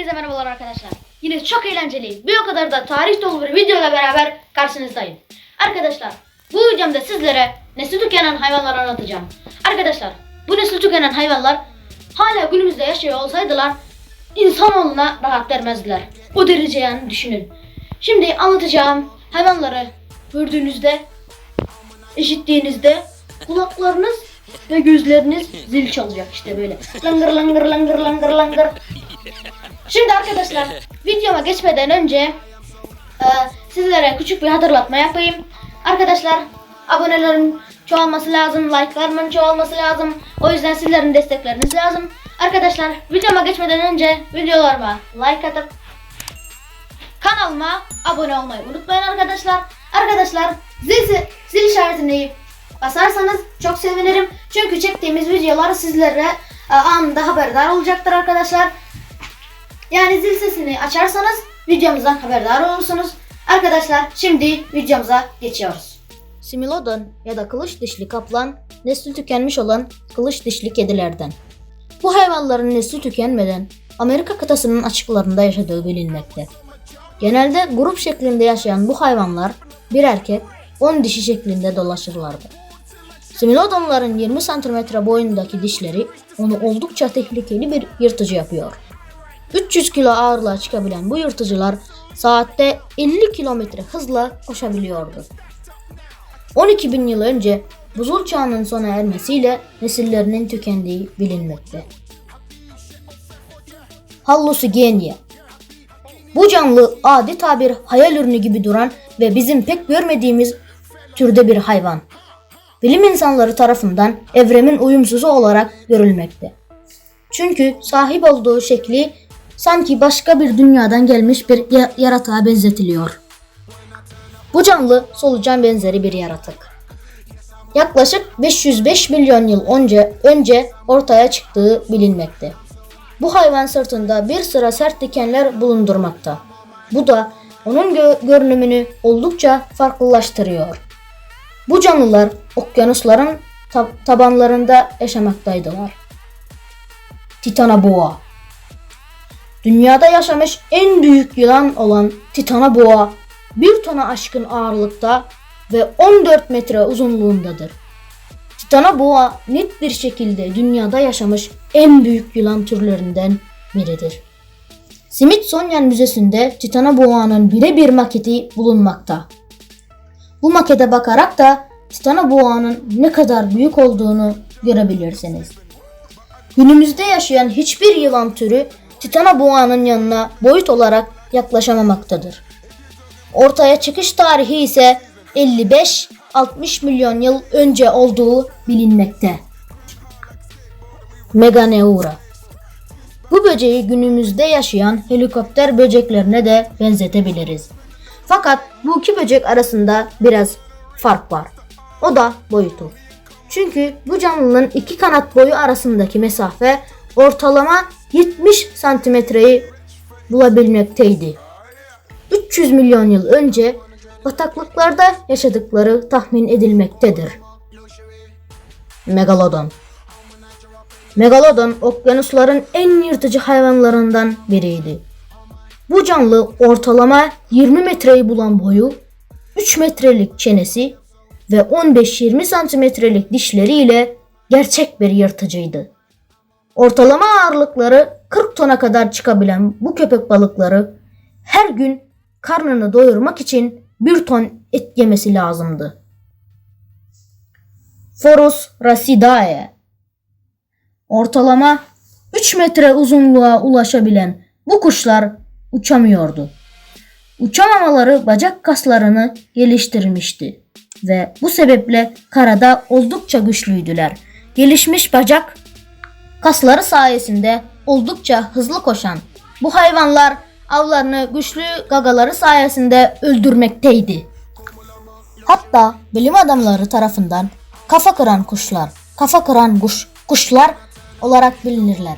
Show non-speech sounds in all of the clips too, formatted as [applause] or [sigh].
Hepinize merhabalar arkadaşlar. Yine çok eğlenceli, bir o kadar da tarih dolu bir videoyla beraber karşınızdayım. Arkadaşlar, bu videomda sizlere nesli tükenen hayvanları anlatacağım. Arkadaşlar, bu nesli tükenen hayvanlar hala günümüzde yaşıyor olsaydılar insanoğluna rahat vermezdiler. O derece yani düşünün. Şimdi anlatacağım hayvanları gördüğünüzde, işittiğinizde kulaklarınız ve gözleriniz zil çalacak işte böyle. Langır langır langır langır langır. Şimdi arkadaşlar [laughs] videoma geçmeden önce e, sizlere küçük bir hatırlatma yapayım. Arkadaşlar abonelerin çoğalması lazım, like'larımın çoğalması lazım. O yüzden sizlerin destekleriniz lazım. Arkadaşlar videoma geçmeden önce videolarıma like atıp kanalıma abone olmayı unutmayın arkadaşlar. Arkadaşlar zil, zil işaretini basarsanız çok sevinirim. Çünkü çektiğimiz videolar sizlere e, anında haberdar olacaktır arkadaşlar. Yani zil sesini açarsanız videomuzdan haberdar olursunuz. Arkadaşlar şimdi videomuza geçiyoruz. Similodon ya da kılıç dişli kaplan nesli tükenmiş olan kılıç dişli kedilerden. Bu hayvanların nesli tükenmeden Amerika kıtasının açıklarında yaşadığı bilinmekte. Genelde grup şeklinde yaşayan bu hayvanlar bir erkek 10 dişi şeklinde dolaşırlardı. Similodonların 20 cm boyundaki dişleri onu oldukça tehlikeli bir yırtıcı yapıyor. 300 kilo ağırlığa çıkabilen bu yırtıcılar saatte 50 kilometre hızla koşabiliyordu. 12 bin yıl önce buzul çağının sona ermesiyle nesillerinin tükendiği bilinmekte. Hallucigenia Bu canlı adeta bir hayal ürünü gibi duran ve bizim pek görmediğimiz türde bir hayvan. Bilim insanları tarafından evremin uyumsuzu olarak görülmekte. Çünkü sahip olduğu şekli sanki başka bir dünyadan gelmiş bir ya- yaratığa benzetiliyor. Bu canlı solucan benzeri bir yaratık. Yaklaşık 505 milyon yıl önce önce ortaya çıktığı bilinmekte. Bu hayvan sırtında bir sıra sert dikenler bulundurmakta. Bu da onun gö- görünümünü oldukça farklılaştırıyor. Bu canlılar okyanusların tab- tabanlarında yaşamaktaydılar. Titanoboa Dünyada yaşamış en büyük yılan olan Titanoboa bir tona aşkın ağırlıkta ve 14 metre uzunluğundadır. Titanoboa net bir şekilde dünyada yaşamış en büyük yılan türlerinden biridir. Smithsonian Müzesi'nde Titanoboa'nın birebir maketi bulunmakta. Bu makete bakarak da Titanoboa'nın ne kadar büyük olduğunu görebilirsiniz. Günümüzde yaşayan hiçbir yılan türü Titanoboa'nın yanına boyut olarak yaklaşamamaktadır. Ortaya çıkış tarihi ise 55-60 milyon yıl önce olduğu bilinmekte. Meganeura Bu böceği günümüzde yaşayan helikopter böceklerine de benzetebiliriz. Fakat bu iki böcek arasında biraz fark var. O da boyutu. Çünkü bu canlının iki kanat boyu arasındaki mesafe ortalama 70 santimetreyi bulabilmekteydi. 300 milyon yıl önce bataklıklarda yaşadıkları tahmin edilmektedir. Megalodon Megalodon okyanusların en yırtıcı hayvanlarından biriydi. Bu canlı ortalama 20 metreyi bulan boyu, 3 metrelik çenesi ve 15-20 santimetrelik dişleriyle gerçek bir yırtıcıydı. Ortalama ağırlıkları 40 tona kadar çıkabilen bu köpek balıkları her gün karnını doyurmak için bir ton et yemesi lazımdı. Forus racidae Ortalama 3 metre uzunluğa ulaşabilen bu kuşlar uçamıyordu. Uçamamaları bacak kaslarını geliştirmişti ve bu sebeple karada oldukça güçlüydüler. Gelişmiş bacak kasları sayesinde oldukça hızlı koşan bu hayvanlar avlarını güçlü gagaları sayesinde öldürmekteydi. Hatta bilim adamları tarafından kafa kıran kuşlar, kafa kıran kuş, kuşlar olarak bilinirler.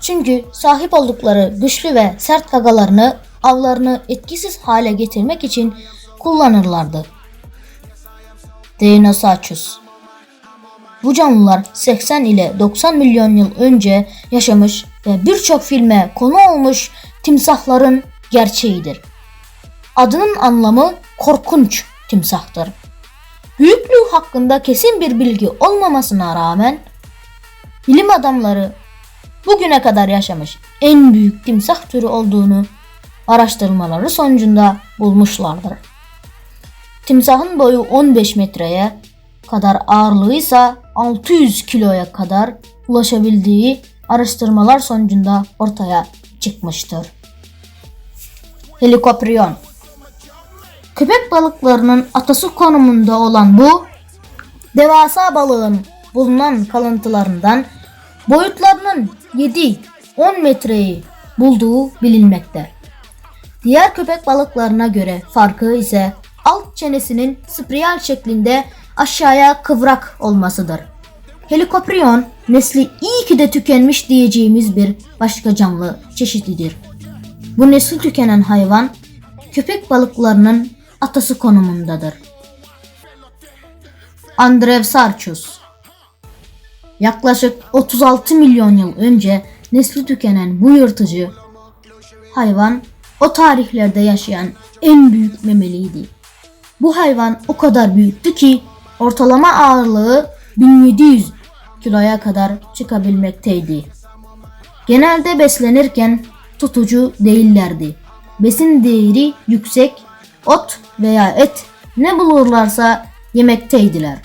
Çünkü sahip oldukları güçlü ve sert gagalarını avlarını etkisiz hale getirmek için kullanırlardı. Dinosaurus bu canlılar 80 ile 90 milyon yıl önce yaşamış ve birçok filme konu olmuş timsahların gerçeğidir. Adının anlamı korkunç timsahtır. Büyüklüğü hakkında kesin bir bilgi olmamasına rağmen bilim adamları bugüne kadar yaşamış en büyük timsah türü olduğunu araştırmaları sonucunda bulmuşlardır. Timsahın boyu 15 metreye kadar ağırlığı ise 600 kiloya kadar ulaşabildiği araştırmalar sonucunda ortaya çıkmıştır. Helikoprion Köpek balıklarının atası konumunda olan bu devasa balığın bulunan kalıntılarından boyutlarının 7-10 metreyi bulduğu bilinmekte. Diğer köpek balıklarına göre farkı ise alt çenesinin spiral şeklinde aşağıya kıvrak olmasıdır. Helikoprion nesli iyi ki de tükenmiş diyeceğimiz bir başka canlı çeşididir. Bu nesli tükenen hayvan köpek balıklarının atası konumundadır. Andrevsarchus Yaklaşık 36 milyon yıl önce nesli tükenen bu yırtıcı hayvan o tarihlerde yaşayan en büyük memeliydi. Bu hayvan o kadar büyüktü ki ortalama ağırlığı 1700 kiloya kadar çıkabilmekteydi. Genelde beslenirken tutucu değillerdi. Besin değeri yüksek, ot veya et ne bulurlarsa yemekteydiler.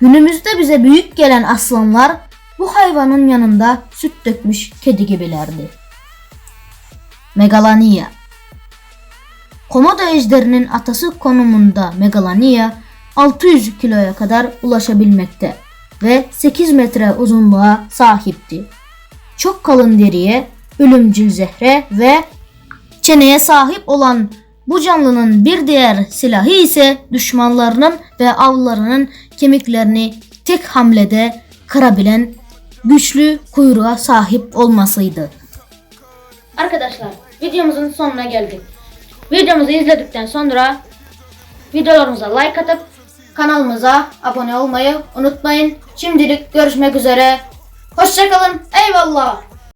Günümüzde bize büyük gelen aslanlar bu hayvanın yanında süt dökmüş kedi gibilerdi. Megalania Komodo ejderinin atası konumunda Megalania 600 kiloya kadar ulaşabilmekte ve 8 metre uzunluğa sahipti. Çok kalın deriye, ölümcül zehre ve çeneye sahip olan bu canlının bir diğer silahı ise düşmanlarının ve avlarının kemiklerini tek hamlede kırabilen güçlü kuyruğa sahip olmasıydı. Arkadaşlar videomuzun sonuna geldik. Videomuzu izledikten sonra videolarımıza like atıp kanalımıza abone olmayı unutmayın. Şimdilik görüşmek üzere. Hoşçakalın. Eyvallah.